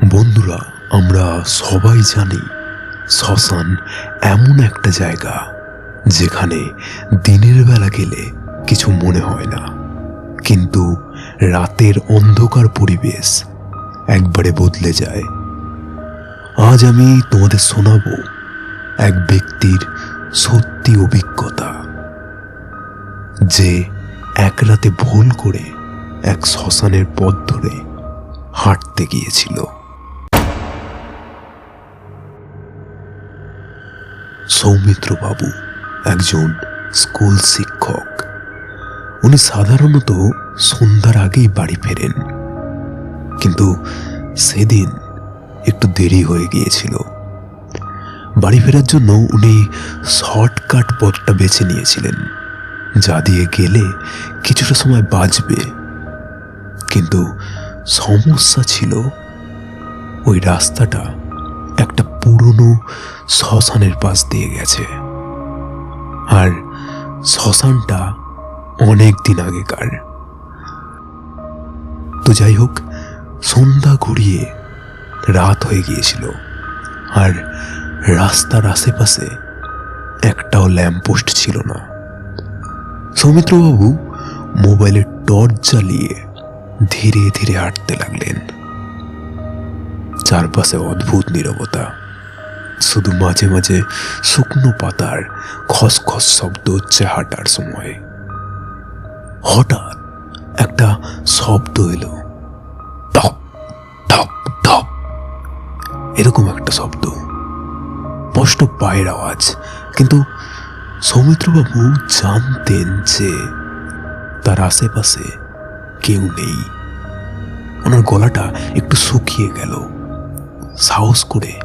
বন্ধুরা, আমরা সবাই জানি শ্মশান এমন একটা জায়গা যেখানে দিনের বেলা গেলে কিছু মনে হয় না। কিন্তু রাতের অন্ধকার পরিবেশ একবারে বদলে যায়। আজ আমি তোমাদের শোনাবো এক ব্যক্তির সত্যি অভিজ্ঞতা যে এক রাতে ভুল করে এক শ্মশানের পথ ধরে হাঁটতে গিয়েছিল। সৌমিত্র বাবু একজন স্কুল শিক্ষক। উনি সাধারণত সন্ধ্যার আগেই বাড়ি ফেরেন। কিন্তু সেদিন একটু দেরি হয়ে গিয়েছিল। বাড়ি ফেরার জন্য উনি শর্টকাট পথটা বেছে নিয়েছিলেন, যা দিয়ে গেলে কিছুটা সময় বাঁচবে। কিন্তু সমস্যা ছিল ওই রাস্তাটা একটা পুরনো শ্মশানের পাশ দিয়ে গেছে। আর শ্মশানটা অনেক দিন আগেকার। তো যাই হোক, সন্ধ্যা ঘুরিয়ে রাত হয়ে গিয়েছিল। আর রাস্তার আশেপাশে একটাও ল্যাম্পপোস্ট ছিল না। সৌমিত্রবাবু মোবাইলের টর্চ জ্বালিয়ে ধীরে ধীরে হাঁটতে লাগলেন। চারপাশে অদ্ভুত নীরবতা। শুধু মাঝে মাঝে শুকনো পাতার খসখস শব্দ হচ্ছে হাঁটার সময়। হঠাৎ একটা শব্দ এলো। টপ টপ টপ এরকম একটা শব্দ। স্পষ্ট পায়ের আওয়াজ, কিন্তু সৌমিত্রবাবু জানতেন যে তার আশেপাশে কেউ নেই। ওনার গলাটা একটু শুকিয়ে গেল। সাহস করে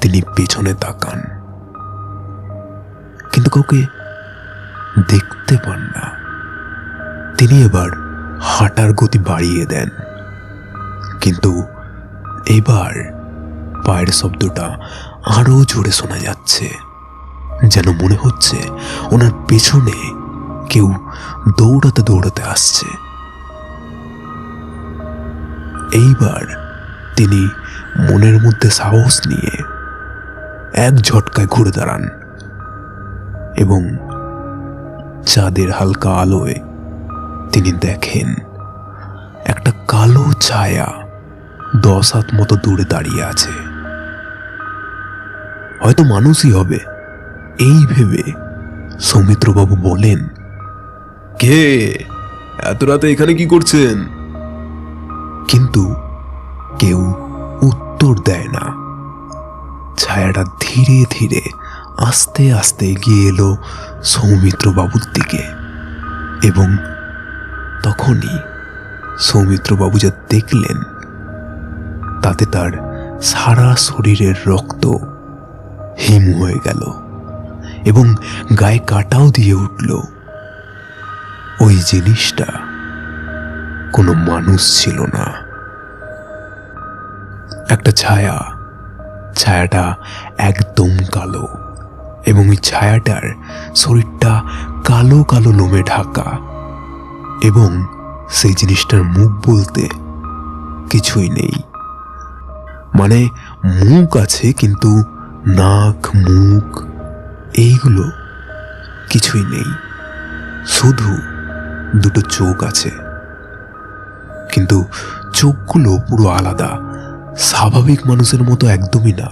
তিনি পেছনে তাকান। কিন্তু কাউকে দেখতে পান না। তিনি এবার হাঁটার গতি বাড়িয়ে দেন। কিন্তু এবার পায়ের শব্দটা আরও জোরে শোনা যাচ্ছে, যেন মনে হচ্ছে ওনার পেছনে কেউ দৌড়াতে দৌড়াতে আসছে। এইবার তিনি মনের মধ্যে সাহস নিয়ে এক ঝটকায় ঘুরে দাঁড়ান এবং চাঁদের হালকা আলোয় তিনি দেখেন একটা কালো ছায়া দশ হাত মতো দূরে দাঁড়িয়ে আছে। হয়তো মানুষই হবে এই ভেবে সৌমিত্রবাবু বলেন কে? এত রাতে এখানে কি করছেন? কিন্তু কেউ উত্তর দেয় না। ছায়াটা ধীরে ধীরে আস্তে আস্তে এগিয়ে এলো সৌমিত্র বাবুর দিকে এবং তখনই সৌমিত্র বাবু যা দেখলেন, তাতে তার সারা শরীরের রক্ত হিম হয়ে গেল এবং গায়ে কাটাও দিয়ে উঠল। ওই জিনিসটা কোনো মানুষ ছিল না। একটা ছায়া। ছায়াটা একদম কালো এবং ওই ছায়াটার শরীরটা কালো কালো লোমে ঢাকা এবং সেই জিনিসটার মুখ বলতে কিছুই নেই। মানে মুখ আছে কিন্তু নাক, মুখ এইগুলো কিছুই নেই। শুধু দুটো চোখ আছে। কিন্তু চোখগুলো পুরো আলাদা। স্বাভাবিক মানুষের মতো একদমই না।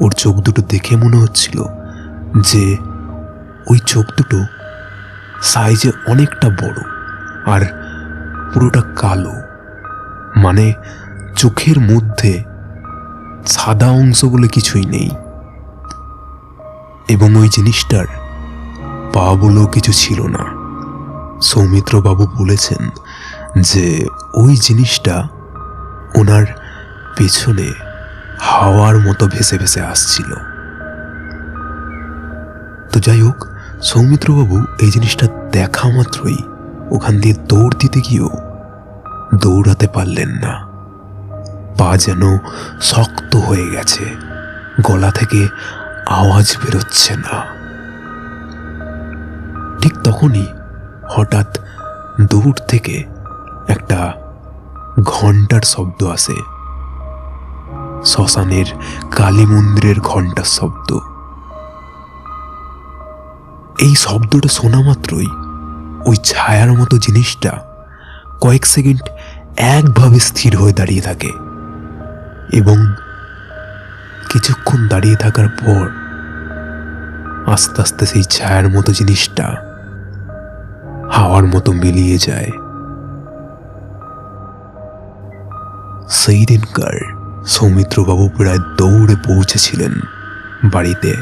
ওর চোখ দুটো দেখে মনে হচ্ছিল যে ওই চোখ দুটো সাইজে অনেকটা বড় আর পুরোটা কালো। মানে চোখের মধ্যে সাদা অংশ বলে কিছুই নেই। এবং ওই জিনিসটার পা বলেও কিছু ছিল না। সৌমিত্রবাবু বলেছেন যে ওই জিনিসটা ওনার পেছনে হাওয়ার মতো ভেসে ভেসে আসছিল। তো যাই হোক, সৌমিত্রবাবু এই জিনিসটা দেখা মাত্রই ওখান দিয়ে দৌড় দিতে গিয়েও দৌড়াতে পারলেন না। পা যেন শক্ত হয়ে গেছে, গলা থেকে আওয়াজ বেরোচ্ছে না। ঠিক তখনই হঠাৎ দূর থেকে একটা ঘণ্টার শব্দ আসে। শ্মশানের কালী মন্দিরের ঘণ্টার শব্দ এই শব্দটা শোনা মাত্রই ওই ছায়ার মতো জিনিসটা কয়েক সেকেন্ড একভাবে স্থির হয়ে দাঁড়িয়ে থাকে এবং কিছুক্ষণ দাঁড়িয়ে থাকার পর আস্তে আস্তে সেই ছায়ার মতো জিনিসটা হাওয়ার মতো মিলিয়ে যায়। সেই দিনকার সৌমিত্রবাবু প্রায় দৌড়ে পৌঁছেছিলেন বাড়িতে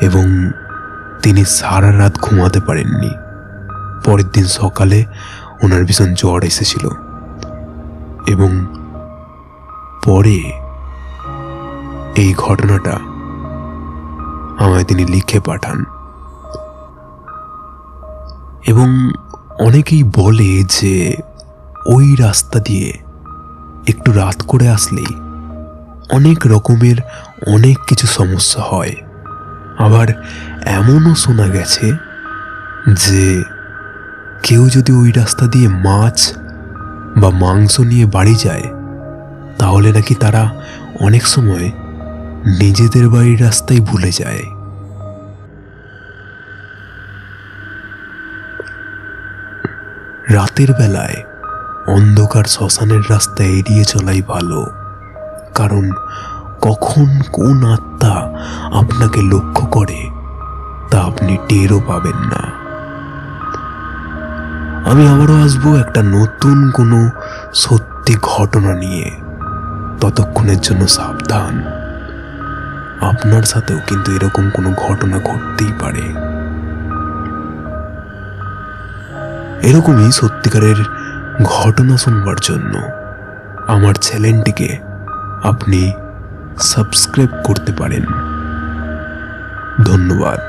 এবং তিনি সারা রাত ঘুমাতে পারেননি। পরের দিন সকালে ওনার ভীষণ জ্বর এসেছিল এবং পরে এই ঘটনাটা আমায় তিনি লিখে পাঠান। এবং অনেকেই বলে যে ওই রাস্তা দিয়ে একটু রাত করে আসলেই অনেক রকমের অনেক কিছু সমস্যা হয়। আবার এমনও শোনা গেছে যে কেউ যদি ওই রাস্তা দিয়ে মাছ বা মাংস নিয়ে বাড়ি যায়, তাহলে নাকি তারা অনেক সময় নিজেদের বাড়ির রাস্তায় ভুলে যায়। রাতের বেলায় অন্ধকার শ্মশানের রাস্তা এড়িয়ে চলাই ভালো। কারণ কখন কোন আত্মা আপনাকে লক্ষ্য করে, তা আপনি টেরও পাবেন না। আমি আবারও আসব একটা নতুন কোনো সত্যি ঘটনা নিয়ে। ততক্ষণের জন্য সাবধান। আপনার সাথেও কিন্তু এরকম কোনো ঘটনা ঘটতেই পারে। এরকমই সত্যিকারের ঘটনা শুনবার জন্য আমার চ্যানেলটিকে আপনি সাবস্ক্রাইব করতে পারেন। ধন্যবাদ।